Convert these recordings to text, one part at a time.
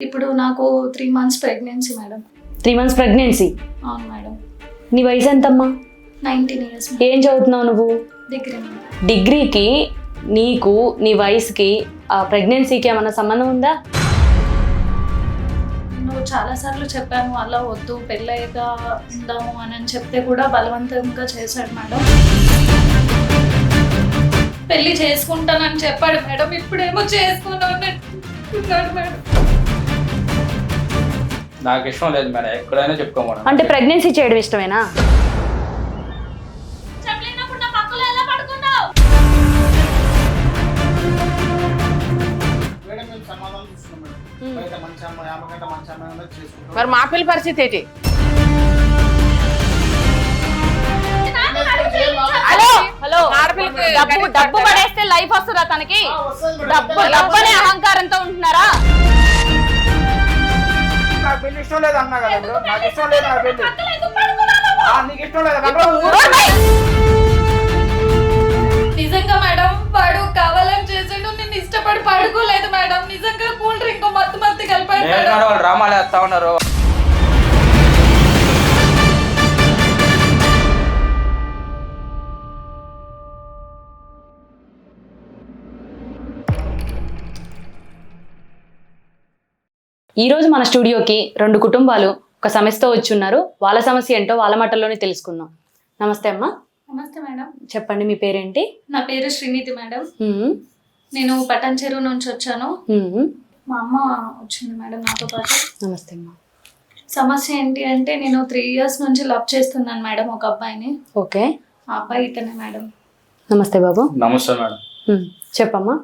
ఇప్పుడు నాకు three months pregnancy madam three months pregnancy అవును మేడం నీ వయసు ఎంతమ్మా? నైన్టీన్ ఇయర్స్ ఏం చదువుతున్నావు నువ్వు? డిగ్రీ డిగ్రీకి నీకు నీ వయసుకి ఆ ప్రెగ్నెన్సీకి ఏమైనా సంబంధం ఉందా? నేను చాలాసార్లు చెప్పాను అలా వద్దు పెళ్ళయ్యాక ఉందాము అని అని చెప్తే కూడా బలవంతంగా చేశాడు మేడం పెళ్ళి చేసుకుంటానని చెప్పాడు మేడం ఇప్పుడేమో చేసుకున్నాను మేడం నాకు ఇష్టం లేదు మేడం ఎక్కడైనా చెప్పుకోమని. అంటే ప్రెగ్నెన్సీ చేయడం ఇష్టమేనా? మరి మా పిల్ల పరిస్థితి ఏంటి? హలో హలో ఆడపిల్లకి డబ్బు డబ్బు? పడేస్తే లైఫ్ వస్తుందా తనకి. డబ్బు డబ్బు అనే? అహంకారంతో ఉంటున్నారా? నాకు పెళ్ళి ఇష్టం లేదు అన్నా కదా నాకు ఇష్టం లేదు నా పెళ్ళి. ఆ, నీకు ఇష్టం లేదు. నిజంగా మేడం వాడు కావాలని చేసాడు నేను ఇష్టపడి పడుకోలేదు మేడం. నిజంగా కూల్ డ్రింక్ మత్తు మత్తు కలిపాడు మేడం. వాళ్ళు డ్రామాలు వేస్తా ఉన్నారు. ఈ రోజు మన స్టూడియోకి రెండు కుటుంబాలు ఒక సమస్యతో వచ్చి ఉన్నారు వాళ్ళ సమస్య ఏంటో వాళ్ళ మాటల్లోనే తెలుసుకుందాం. నమస్తే అమ్మా. నమస్తే మేడం. చెప్పండి మీ పేరేంటి? నా పేరు శ్రీనిధి మేడం. నేను పటన్ చెరువు నుంచి వచ్చాను. మా అమ్మ వచ్చింది మేడం నాతో పాటు. నమస్తే అమ్మా. సమస్య ఏంటి అంటే నేను త్రీ ఇయర్స్ నుంచి లవ్ చేస్తున్నాను మేడం ఒక అబ్బాయిని. ఓకే. ఆ అబ్బాయి ఇతనే మేడం. నమస్తే బాబు. నమస్తే మేడం. హ్మ్. చెప్పమ్మా.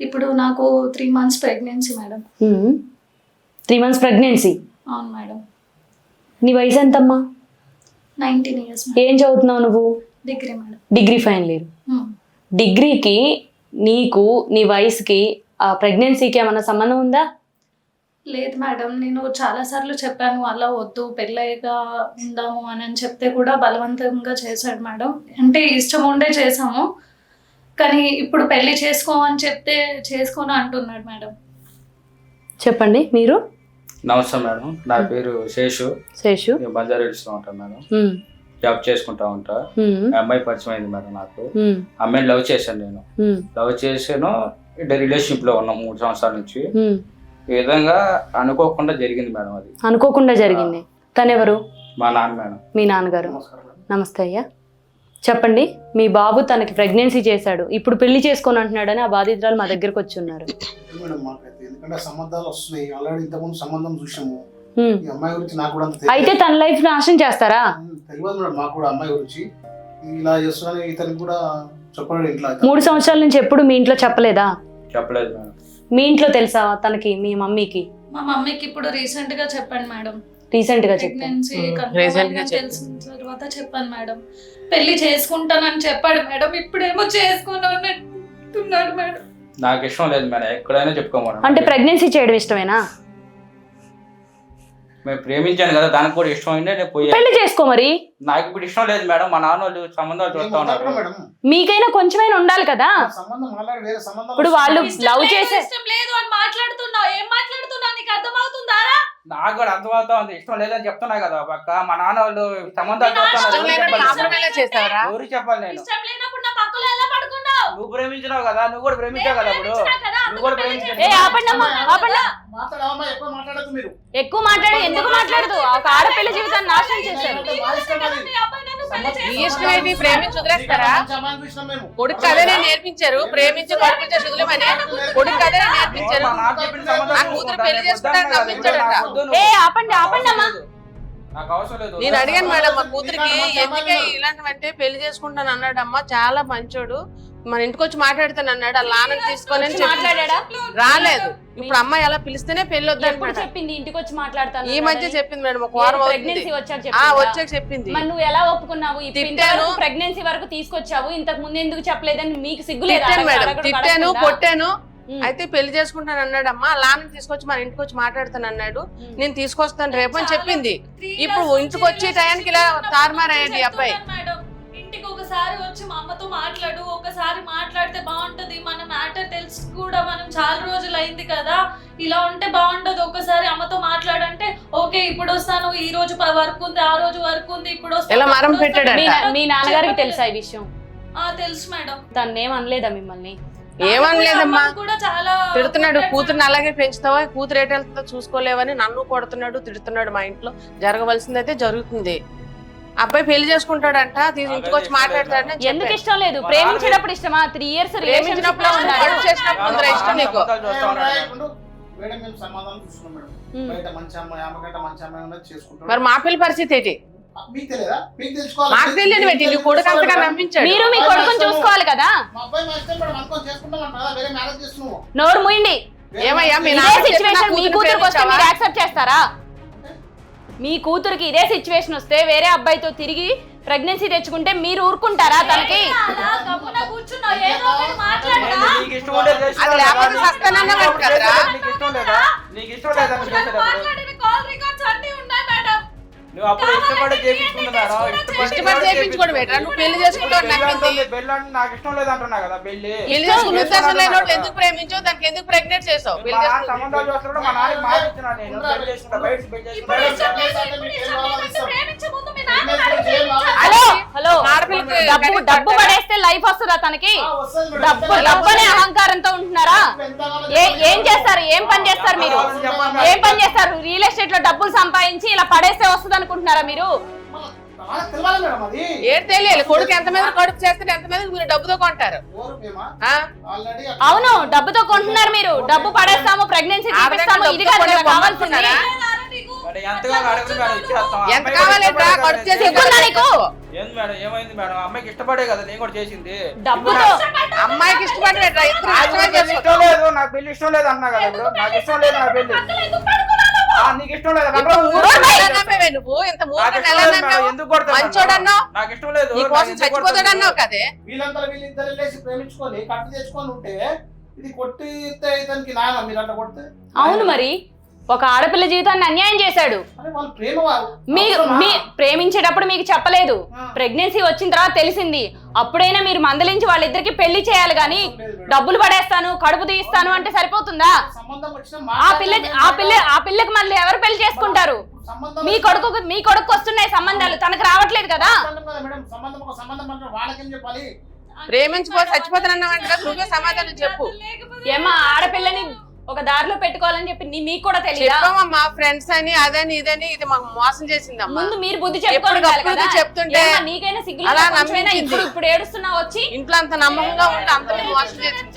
ఇప్పుడు నాకు three months pregnancy madam. Three months pregnancy? అవును మేడం. నీ వయసు ఎంతమ్మా? నైన్టీన్ ఇయర్స్ ఏం చదువుతున్నావు నువ్వు? Degree madam. Degree final year. డిగ్రీకి నీకు నీ వయసుకి ఆ ప్రెగ్నెన్సీకి ఏమైనా సంబంధం ఉందా? లేదు మేడం నేను చాలాసార్లు చెప్పాను అలా వద్దు పెళ్ళయ్యాక ఉందాము అని అని చెప్తే కూడా బలవంతంగా చేశాడు మేడం. అంటే ఇష్టం ఉండే చేసాము కానీ ఇప్పుడు పెళ్ళి చేసుకో అని చెప్తే చేసుకోను అంటున్నాడు మేడం. చెప్పండి మీరు? నమస్తే మేడం. నా పేరు శేషు. శేషు. నేను బంజారా హిల్స్లో ఉంటాను మేడం. జాబ్ చేసుకుంటా ఉంటా. అమ్మాయి పరిచయం అయింది మేడం నాకు. అమ్మాయిని లవ్ చేశాను నేను. లవ్ చేసాను అంటే రిలేషన్షిప్లో ఉన్నాం మూడు సంవత్సరాల నుంచి. ఈ విధంగా అనుకోకుండా జరిగింది మేడం అది. అనుకోకుండా జరిగింది. తనెవరు? మా నాన్న మేడం. మీ నాన్నగారు. నమస్తే అయ్యా. చెప్పండి మీ బాబు తనకి ప్రెగ్నెన్సీ చేశాడు ఇప్పుడు పెళ్ళి చేసుకొని అంటున్నాడని ఆ బాధితురాలు మా దగ్గరకు వచ్చి ఉన్నారు ఇది మేడం మాకైతే ఎందుకంటే సంబంధాలు వస్తున్నాయి. ఆల్రెడీ ఇంతకుముందు సంబంధం చూసాము. హ్మ్. ఈ అమ్మాయి గురించి నాకు కూడా అంత అయితే తన లైఫ్ నాశనం చేస్తారా? తెలియదు మేడం మాకు కూడా అమ్మాయి గురించి. ఇలా చేస్తున్నాను ఇతనికి కూడా చెప్పాడు ఇంట్లో మూడు సంవత్సరాల నుంచి ఎప్పుడు మీ ఇంట్లో చెప్పలేదా? చెప్పలేదు మేడం. మీ ఇంట్లో తెలుసా తనకి మీ మమ్మీకి? మా మమ్మీకి ఇప్పుడు రీసెంట్గా చెప్పాను మేడం. రీసెంట్గా చెప్పాను. ప్రెగ్నెన్సీ Hmm, recent గా తెలిసిన తర్వాత చెప్పాను మేడం. పెళ్ళి చేసుకుంటానని చెప్పాడు మేడం. ఇప్పుడేమో చేసుకోను అంటున్నాడు మేడం. నాకు ఇష్టం లేదు మేడం. ఎక్కడైనా చెప్పుకోమని. అంటే ప్రెగ్నెన్సీ చేయడం ఇష్టమేనా? మేము ప్రేమించాను కదా దానికి కూడా ఇష్టం అయిందే నేను పోయాను పెళ్ళి చేసుకో మరి? నాకు ఇప్పుడు ఇష్టం లేదు మేడం మా నాన్న వాళ్ళు సంబంధాలు చూస్తా ఉన్నారు. మేడం. మీకైనా కొంచెమైనా ఉండాలి కదా? ఆ సంబంధం ఆల్రెడీ వేరే సంబంధం ఇప్పుడు వాళ్ళు ఇష్టం లవ్ చేసే ఇష్టం లేదు అని మాట్లాడుతున్నావు. ఏం మాట్లాడుతున్నావు? నీకు అర్థమవుతుందా? నాకు కూడా అర్థమవుతా ఉంది. ఇష్టం లేదని చెప్తున్నా కదా పక్క. మా నాన్న వాళ్ళు సంబంధాలు చూస్తా ఉన్నారు. ఎవరికి చెప్పాలి? నేను ఇష్టం లేనప్పుడు నా పక్కలో ఎలా పడుకున్నావు నువ్వు ప్రేమించినావు కదా నువ్వు కూడా ప్రేమించావు కదా ఇప్పుడు నువ్వు కూడా ప్రేమించావు. ఏ ఆపండి అమ్మా ఆపండి మాట్లాడమ్మా ఎక్కువ మాట్లాడదు మీరు. ఎక్కువ మాట్లాడి ఎందుకు మాట్లాడదు? ఒక ఆడపిల్ల జీవితాన్ని నాశనం చేశారు. మా ఇష్టం అది. మీ అబ్బాయి నన్ను పెళ్ళి సంబంధం- ఈ ఇష్టం ఏంటి? ప్రేమించి వదిలేస్తారా? మంచి అమ్మాయిని చూసినాం మేము. కొడుకు అదే నేర్పించారు. ప్రేమించి కొడుకు చదువులేమని కొడుకు అదే నేర్పించారు. మా నాన్న చెప్పిన సంబంధాలు నా కూతురు. పెళ్ళి నేను చేసుకుంటాను వద్దన్నా కదా, నమ్మించాడంట. నాకు వద్దు ఏ నువ్వు. ఆపండి ఆపండి అమ్మా నాకు అవసరం లేదు. నేను అడిగాను మేడం మా కూతురికి ఎందుకే ఇలాంటివంటే పెళ్ళి చేసుకుంటాను అన్నాడమ్మా. చాలా మంచోడు. మన ఇంటికి వచ్చి మాట్లాడతాను అన్నాడు. ఆ లానని తీసుకొని మాట్లాడా రాలేదు. ఇప్పుడు అమ్మాయి అలా పిలిస్తేనే పెళ్ళి ఎప్పుడు చెప్పింది? ఇంటికి వచ్చి మాట్లాడతాను ఈ మధ్య చెప్పింది మేడం ఒక వారం ప్రెగ్నెన్సీ అవుతుంది. వచ్చాక ఆ చెప్పిందా? వచ్చాక చెప్పింది. మరి నువ్వు ఎలా ఒప్పుకున్నావు? తిట్టాను. ప్రెగ్నెన్సీ వరకు తీసుకొచ్చావు. ఇంతకు ముందు ఎందుకు చెప్పలేదని మీకు సిగ్గు లేదా తిట్టాను మేడం. తిట్టాను? కొట్టాను. అయితే పెళ్ళి చేసుకుంటాను అన్నాడు అమ్మా. లానని తీసుకొచ్చి మన ఇంటికి వచ్చి మాట్లాడతాను అన్నాడు. నేను తీసుకొస్తాను రేపు అని చెప్పింది. ఇప్పుడు ఇంటికి వచ్చే టయానికి ఇలా తారుమారయ్యండి ఈ అబ్బాయి. ఇంటికి ఒకసారి వచ్చి మాట్లాడు ఒకసారి మాట్లాడితే బాగుంటది. మన మ్యాటర్ తెలిసి కూడా మనం చాలా రోజులు అయింది కదా. ఇలా ఉంటే బాగుంటది ఒకసారి అమ్మతో మాట్లాడంటే ఓకే ఇప్పుడు వస్తాను. ఈ రోజు వర్క్ ఉంది ఆ రోజు వర్క్ ఉంది ఇప్పుడు వస్తాను. మీ నాన్నగారికి. తెలుసా ఈ విషయం? ఆ, తెలుసు మేడం. తను ఏం అనలేదా మిమ్మల్ని? ఏమనలేదమ్మా? అమ్మకు కూడా చాలా తిడుతున్నాడు కూతుర్ని అలాగే పెంచుతావా? కూతురు ఏటెళ్తుందో చూసుకోలేవని నన్ను కొడుతున్నాడు తిడుతున్నాడు మా ఇంట్లో. జరగవలసిందైతే జరుగుతుంది. అబ్బాయి పెళ్ళి చేసుకుంటాడంట తీసి ఇంటికి వచ్చి మాట్లాడతాడని ఎందుకు చెప్పాను. ఇష్టం లేదు? ప్రేమించేటప్పుడు ఇష్టమా? త్రీ ఇయర్స్ రిలేషన్షిప్ ప్రేమించినప్పుడు లో అవును, ఉన్నాడు కడుపు చేసినప్పుడు ఇష్టం నీకు. సంబంధాలు చూస్తా ఉన్నాడు. ఇప్పుడు మేడం మేము సమాధానం చూస్తున్నాం మేడం. ఉమ్. బయట మంచి అమ్మాయి ఆమె కంటే మంచి అమ్మాయి ఉన్నది చేసుకుంటాం మరి మా పిల్ల పరిస్థితి ఏంటి? మీకు తెలియదా? మీకు తెలుసుకోవాలి? మాకు తెలియదు పెట్టి నీ కొడుకు అంతగా నమ్మించాడు. మీరు మీ కొడుకుని చూసుకోవాలి కదా? మా అబ్బాయి మా ఇష్టం మేడం అనుకోని చేసుకుంటాం అంటారా వేరే మ్యారేజ్ చేస్తున్నాము నోరు మూయండి. ఏమయ్యా మీ ఇదే నాన్న చెప్పిన సిచ్యువేషన్ మీ కూతురు వస్తే? మీరు యాక్సెప్ట్ చేస్తారా? మీ కూతురికి ఇదే సిచ్యువేషన్ వస్తే వేరే అబ్బాయితో తిరిగి ప్రెగ్నెన్సీ తెచ్చుకుంటే మీరు ఊరుకుంటారా తనకి? అలా గమ్మున కూర్చున్నావు. ఏదో ఒకటి మాట్లాడరా. నీకు ఇష్టం? నీకు లేదా నువ్వు అప్పుడు ఇష్టపడి చేయించుకుంది మేడం ఇష్టపడి చేయించుకోవడం ఏంట్రా? నువ్వు పెళ్ళి చేసుకుంటావు నాకు పెళ్ళి పెళ్ళి అంటే నాకు ఇష్టం లేదు అంటున్నా కదా పెళ్ళి పెళ్ళి చేసుకుని ఉద్దేశం లేనోడు ఎందుకు ప్రేమించావు దానికి ఎందుకు ప్రెగ్నెంట్ చేసావు? పెళ్ళి సంబంధాలు చూస్తున్నాడు మా నాన్నకి మాట ఇచ్చినా నేను పెళ్ళి చేసుకుంటా బయట పెళ్ళి ఇప్పుడు చేసుకుంటా హలో హలో. ఆడపిల్లకి డబ్బు డబ్బు? పడేస్తే లైఫ్ వస్తుందా తనకి? డబ్బు డబ్బు అనే అహంకారంతో ఉంటున్నారా? ఏ ఏం చేస్తారు? ఏం పని చేస్తారు మీరు? ఏం పని చేస్తారు? రియల్ ఎస్టేట్లో డబ్బులు సంపాదించి ఇలా పడేస్తే వస్తుంది అనుకుంటున్నారా మీరు ఏడు తెలియాలి? కొడుకు ఎంత మీద కడుపు చేస్తే ఎంత మీద మీరు డబ్బుతో కొంటారు. ఓరు మేము ఆ? ఆల్రెడీ అవును డబ్బుతో కొంటున్నారు మీరు. డబ్బు పడేస్తాము ప్రెగ్నెన్సీ తీపిస్తాము ఇది కావాల్సింది. ఎంత కావాలి ఏంది మేడం ఏమైంది మేడం? అమ్మాయికి ఇష్టపడే కదా నేను కూడా చేసింది. డబ్బుతో అమ్మాయికి ఇష్టం లేదు నాకు పెళ్ళి ఇష్టం లేదు అన్నా కదా ఇప్పుడు. నాకు ఇష్టం లేదు నా పెళ్ళి. ఆ, నీకు ఇష్టం లేదు? నువ్వు? ఇంత నాకు ఇష్టం లేదు నాకు ఇష్టం కదే. వీళ్ళంతా వీళ్ళిద్దరు వెళ్ళేసి ప్రేమించుకొని కట్టు తెచ్చుకొని ఉంటే ఇది కొట్టితే ఇతనికి నాయన మీరు అట్లా కొడితే? అవును మరి. ఒక ఆడపిల్ల జీవితాన్ని అన్యాయం చేశాడు. మీరు? మీ ప్రేమించేటప్పుడు మీకు చెప్పలేదు. ప్రెగ్నెన్సీ వచ్చిన తర్వాత తెలిసింది. అప్పుడైనా మీరు మందలించి వాళ్ళిద్దరికి పెళ్ళి చేయాలి కానీ డబ్బులు పడేస్తాను కడుపు తీస్తాను అంటే సరిపోతుందా? సంబంధం వచ్చిన ఆ పిల్ల ఆ పిల్ల ఆ పిల్లకి మళ్ళీ ఎవరు పెళ్ళి చేసుకుంటారు? సంబంధం మీ కొడుకు మీ కొడుకు వస్తున్నాయి సంబంధాలు. తనకు రావట్లేదు కదా? సంబంధం కదా మేడం. సంబంధం ఒక సంబంధం అంటే వాళ్ళకేం చెప్పాలి? ప్రేమించిపోతే చచ్చిపోతానన్నావు అంటే నువ్వే సమాధానం చెప్పు. ఏమా ఆడపిల్లని ఒక దారిలో పెట్టుకోవాలని చెప్పి నీ- మీకు కూడా తెలియదా చెప్పామమ్మా ఫ్రెండ్స్ అని అదని ఇదని ఇది మాకు మోసం చేసిందమ్మా. ముందు మీరు బుద్ధి చెప్పుకోవాలి ఎప్పటికప్పుడు కదా చెప్తుంటే ఏమ్మా, నీకైనా సిగ్గు అలా కొంచెమైనా నమ్మించింది. ఇప్పుడు ఇప్పుడు ఏడుస్తున్నావు వచ్చి? ఇంట్లో అంత నమ్మకంగా ఉండి అందరినీ మోసం చేసింది.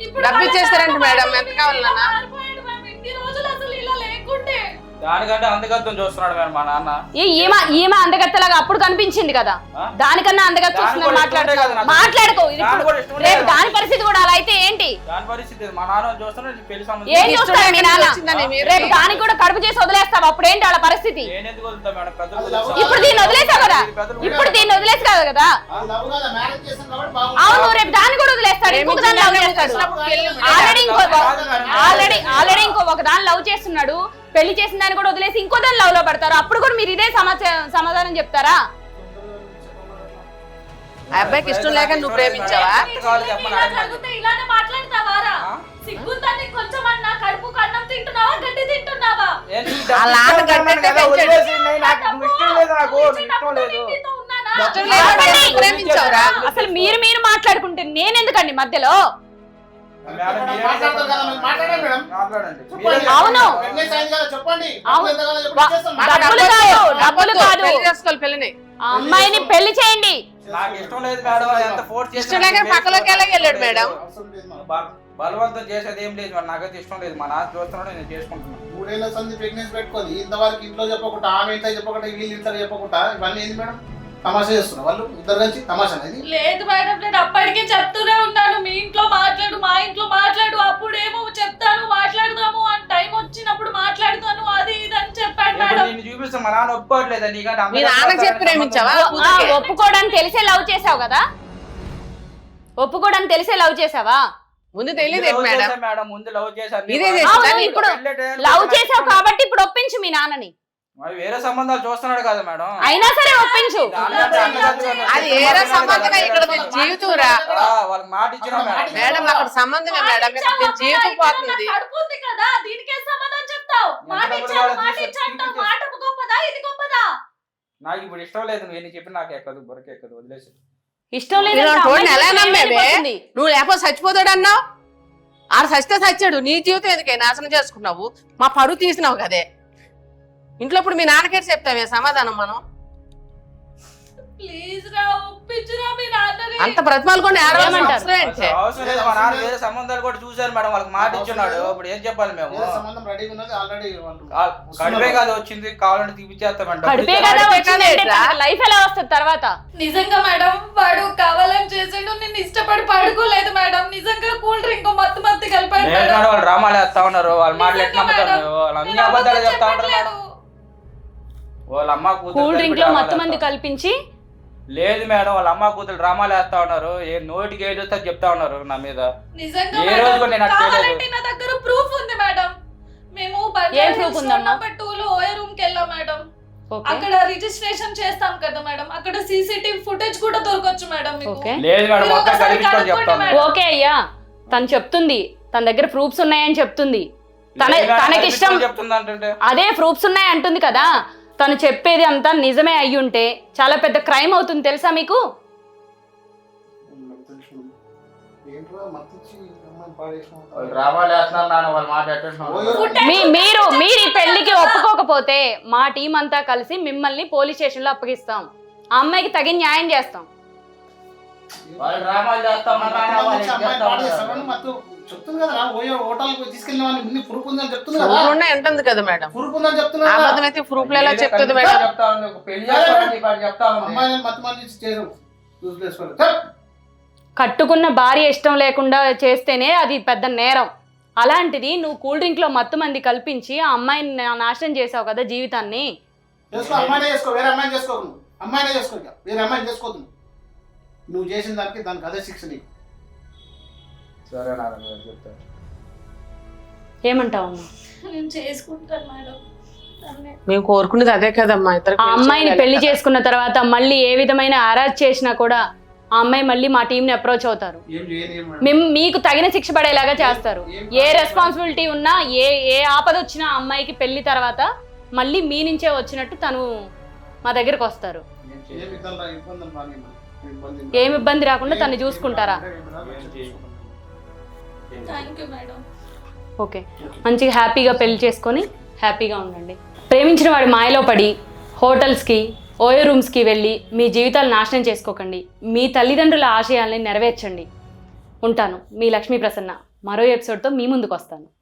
ఇప్పుడు డబ్బు ఇచ్చేస్తారంట మేడం, ఎంత కావాలన్నా? మారిపోయాడు దానికంటే చూస్తున్నాడు మేడం మా నాన్న. ఈమె ఈమె అందగత్తలాగా అప్పుడు కనిపించింది కదా? దానికన్నా అందగత్త దాని వస్తుందని కదా మాట్లాడుకో నాకు. మాట్లాడుకో ఇది దాని ఇప్పుడు కూడా ఇష్టం ఉండే రేపు. దాని పరిస్థితి కూడా అలా అయితే ఏంటి? దాని పరిస్థితి మా నాన్న చూస్తున్నాడు నీ పెళ్ళి ఏం సంబంధం చూస్తాడు మీ లేకుండా నాన్న? వచ్చిందని మీరు రేపు దానికి కూడా కడుపు చేసి వదిలేస్తావు? అప్పుడు ఏంటి వాళ్ళ పరిస్థితి? నేను ఎందుకు వదులుతా మేడం? పెద్దలు అది వదిలేస్తా. లవ్ ఇప్పుడు దీన్ని వదిలేసావు కదా? పెద్దలు ఇప్పుడు దీన్ని వదిలేసావు కదా లవ్ కదా? మ్యారేజ్ చేసాం కాబట్టి అవును బాగుంది రేపు దాన్ని కూడా వదిలేస్తాడు. ఇంకొక దాన్ని లవ్ చేస్తాడు. ఆల్రెడీ ఇంకో. ఆల్రెడీ ఆల్రెడీ ఇంకో ఒక దాన్ని లవ్ చేస్తున్నాడు. పెళ్ళి చేసిన దాన్ని కూడా వదిలేసి ఇంకో దాన్ని లవ్లో పడతారు. అప్పుడు కూడా మీరు ఇదే సమాచారం సమాధానం చెప్తారా? ఆ అబ్బాయికి ఇష్టం లేక నువ్వు ప్రేమించావా? ఇలానే మాట్లాడతావారా కొంచెం అన్నా కడుపు కన్నం తింటున్నావా గడ్డి తింటున్నావా? పెంచాడు. నాకు ఇష్టం లేదు నాకు ఇష్టం లేదు. నీతో ఉన్నానా? అసలు మీరు మీరు మాట్లాడుకుంటే నేను ఎందుకండి మధ్యలో? అవును. డబ్బులు కాదు, అమ్మాయిని పెళ్ళి చేయండి. నాకు ఇష్టం లేదు మేడం ఎంత ఫోర్స్ చేసినా ఇష్టం లేక నాకు పక్కలోకి ఎలా వెళ్ళాడు. మేడం? బలవంతం చేసేది ఏం లేదు నాకైతే ఇష్టం లేదు. మా నాన్న చూస్తున్నాడు నేను చేసుకుంటున్నాను మూడేళ్ళ సంది ప్రెగ్నెన్సీ పెట్టుకొని ఇంతవరకు ఇంట్లో చెప్పకుండా ఆమె ఇంట్లో చెప్పకుండా వీళ్ళు ఇంట్లో చెప్పకుండా ఇవన్నీ ఏంది మేడం? తమాషా చేస్తున్నారు. వాళ్ళు ఇద్దరు కలిసి తమాషా ఇది లేదు మేడం నేను అప్పటికే చెప్తూనే ఉన్నాను. మీ ఇంట్లో మాట్లాడు మా ఇంట్లో మాట్లాడు అప్పుడేమో చెప్తాను మాట్లాడదాము అని టైం వచ్చినప్పుడు మాట్లాడతాను అది ఇది అని చెప్పాడు మేడం. నిన్ను చూపిస్తే మా నాన్న ఒప్పుకోవట్లేదు? నీకంటే మీ నాన్నకి చెప్పి ప్రేమించావా? ఒప్పుకోవడానికి తెలిసే లవ్ చేసావు కదా? ఒప్పుకోవడానికి తెలిసే లవ్ చేసావా? ముందు తెలియదు మేడం? మేడం ముందు లవ్? ఇప్పుడు లవ్ చేసావు కాబట్టి ఇప్పుడు ఒప్పించు మీ నాన్నని. మరి వేరే సంబంధాలు చూస్తున్నాడు కదా మేడం. అయినా సరే ఒప్పించు. అది సంబంధమే ఇక్కడ జీవితం రా వాళ్ళకి మాట ఇచ్చినా మేడం మేడం. అక్కడ సంబంధమే మేడం. జీవితం పోతుంది కదా దీనికే సమాధానం చెప్తావు? మాట డబ్బులు మాట తీసుకొచ్చి మాట గొప్పదా? ఇది గొప్పదా? నాకు ఇప్పుడు ఇష్టం లేదు నువ్వు ఎన్ని చెప్పి నాకు ఎక్కదు బొరకే ఎక్కదు వదిలేసి ఇష్టం లేదు ఎలా నమ్మేవే? నువ్వు లేకపోతే చచ్చిపోతాడు అన్నావు? ఆడ చచ్చితే చచ్చాడు నీ జీవితం ఎందుకే? నాశనం చేసుకున్నావు? మా పరువు తీసినావు కదే. ఇంట్లో ఇప్పుడు మీ నాన్నగారు చెప్తామే సమాధానం మనం ప్లీజ్ రా ఒప్పించురా మీ నాన్నని అంత బ్రతిమాలకుండా? అవసరం లేదు మా నాన్న వేరే సంబంధాలు కూడా చూశారు మేడం వాళ్ళకి మాట ఇచ్చున్నాడు ఇప్పుడు ఏం చెప్పాలి మేము వేరే సంబంధం రెడీగా ఉన్నది ఆల్రెడీ వాళ్ళు ఆ, కడిపే కాదు వచ్చింది కావాలంటే తీపిచ్చేస్తాం మేడం కడిపే డబ్బులు కదా కడిపే వచ్చిందంటే కదేట్రా? తనకి లైఫ్ ఎలా వస్తుంది తర్వాత నిజంగా మేడం వాడు కావాలని చేసాడు నేను ఇష్టపడి పడుకోలేదు మేడం నిజంగా కూల్ డ్రింక్ మత్తు మత్తు కలిపాడు మేడం. వాళ్ళు డ్రామాలు వేస్తా ఉన్నారు వాళ్ళ మాటలు ఎట్లా నిజంగా నమ్ముతారు మేడం. వాళ్ళు అన్ని నేను అబద్ధాలు అబద్ధం చెప్తా ఉంటారు మేడం. వాళ్ళ అమ్మ కూతురు కూల్ డ్రింక్లో మత్తు మంది. కల్పించి? లేదు మేడం వాళ్ళ అమ్మ కూతురు డ్రామాలు వేస్తా ఉన్నారు. ఏ నోటికి ఏది వస్తే చెప్తా ఉన్నారు నా మీద. నిజంగా ఏ రోజు కూడా నేను కావాలంటే నా దగ్గర ప్రూఫ్ ఉంది మేడం. మేము ఏం proof ఉందమ్మా? నెంబర్ టూ లో ఓఏ రూమ్కి వెళ్ళాం మేడం. అక్కడ రిజిస్ట్రేషన్ చేస్తాం కదా మేడం. అక్కడ సీసీటీవీ ఫుటేజ్ కూడా దొరకచ్చు మేడం లేదు మేడం. ఓకే అయ్యా. తను చెప్తుంది. తన దగ్గర ప్రూఫ్స్ ఉన్నాయని చెప్తుంది. తన లేదు మేడం, తనకి ఇష్టం కలిపించుకొని చెప్తుంది అంటుంటే. అదే ప్రూఫ్స్ ఉన్నాయి అంటుంది కదా. తను చెప్పేది అంతా నిజమే అయ్యి ఉంటే చాలా పెద్ద క్రైమ్ అవుతుంది తెలుసా మీకు? మీరు మీరు ఈ పెళ్ళికి ఒప్పుకోకపోతే మా టీం అంతా కలిసి మిమ్మల్ని పోలీస్ స్టేషన్లో అప్పగిస్తాం. ఆ అమ్మాయికి తగిన న్యాయం చేస్తాం. చెప్తుంది కదా ఓయో హోటల్కి తీసుకెళ్ళిన వాళ్ళని ఇన్ని ప్రూఫ్ ఉందని చెప్తుంది కదా. ప్రూఫ్లు ఉంటుంది కదా మేడం. ప్రూఫ్ ఉందని చెప్తున్నా కదా. అబద్ధం అయితే ప్రూఫ్లు ఎలా చెప్తుంది మేడం? చెప్తా ఉంది, ఒక పెళ్ళి చేస్తామని చెప్పి అది చెప్తా ఉంది. అమ్మాయిని మత్తు మంది ఇచ్చి చేరు. యూజ్ చేసుకోవాలి చెప్. కట్టుకున్న భార్య ఇష్టం లేకుండా చేస్తేనే అది పెద్ద నేరం. అలాంటిది నువ్వు కూల్ డ్రింక్లో మత్తు మంది కల్పించి ఆ అమ్మాయిని నా- నాశనం చేసావు కదా జీవితాన్ని? చేసుకో అమ్మాయినే చేసుకో వేరే అమ్మాయిని చేసుకో నువ్వు. అమ్మాయినే చేసుకో ఇక. వేరే అమ్మాయిని చేసుకోవద్దు నువ్వు. నువ్వు చేసిన దానికి దానికి అదే శిక్ష నీకు. సరే నాన్న? నేను చేసుకుంటాను మేడం. మేము కోరుకునేది అదే కదమ్మా ఇద్దరు ఆ అమ్మాయిని పెళ్ళి చేసుకున్న తర్వాత మళ్ళీ ఏ విధమైన అరాజ్ చేసినా కూడా ఆ అమ్మాయి మళ్ళీ మా టీంని అప్రోచ్ అవుతారు. ఏం చేయని ఏం మేడం. మేము మీకు తగిన శిక్ష పడేలాగా చేస్తారు. ఏ రెస్పాన్సిబిలిటీ ఉన్నా ఏ ఏ ఆపద వచ్చినా ఆ అమ్మాయికి పెళ్ళి తర్వాత మళ్ళీ మీ నుంచే వచ్చినట్టు తను మా దగ్గరకు వస్తారు. ఇబ్బంది రా- ఇబ్బంది ఏం ఇబ్బంది రాకుండా తను చూసుకుంటారా? Thank you madam okay. మంచిగా హ్యాపీగా పెళ్ళి చేసుకొని హ్యాపీగా ఉండండి. ప్రేమించిన వాడి మాయలో పడి హోటల్స్కి ఓయో రూమ్స్కి వెళ్ళి మీ జీవితాలు నాశనం చేసుకోకండి. మీ తల్లిదండ్రుల ఆశయాల్ని నెరవేర్చండి. ఉంటాను. మీ లక్ష్మీ ప్రసన్న. మరో ఎపిసోడ్తో మీ ముందుకు వస్తాను.